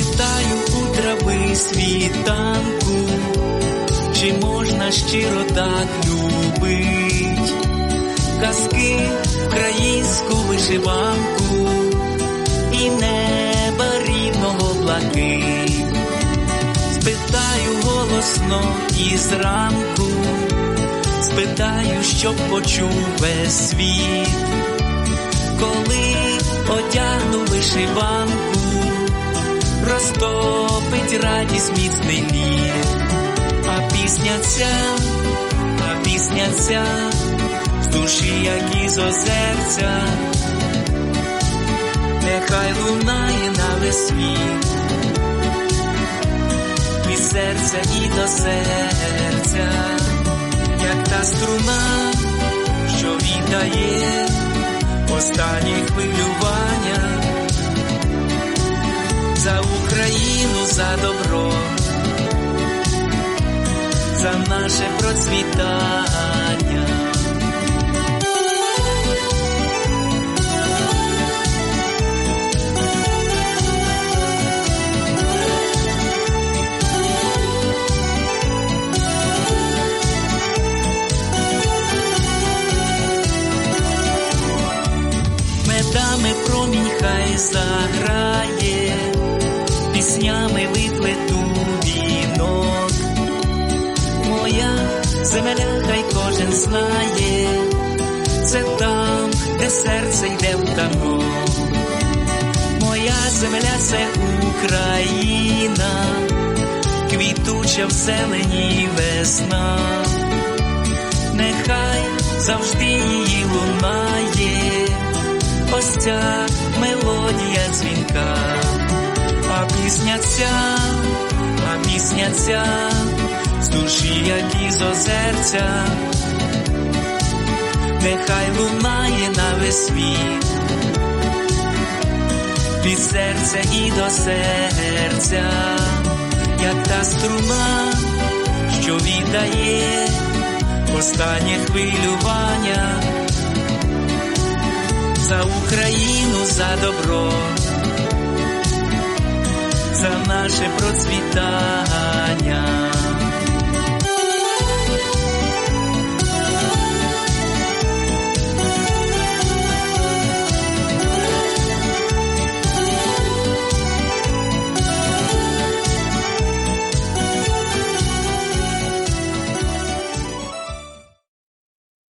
Спитаю у трави світанку, чи можна щиро так любить, казки, українську вишиванку і неба рідного блакить. Спитаю голосно і зранку, спитаю, щоб почув весь світ, коли одягну вишиванку, розтопить радість міцний лід, а пісня ця, а пісня ця, з душі, як із озерця, нехай лунає на весь світ серця і до серця, як та струна, що віддає останні хвилювання За добро, за наше процвітання. медами промінь хай заграє, піснями виплету вінок. Моя земля, хай кожен знає, це там, де серце йде в танок. Моя земля це Україна, квітуча в зелені весна, нехай завжди її лунає ось ця мелодія дзвінка, пісня а пісня з душі, як із озерця, нехай лунає на весь світ, від серця і до серця, як та струна, що віддає останнє хвилювання за Україну, за добро, наше процвітання.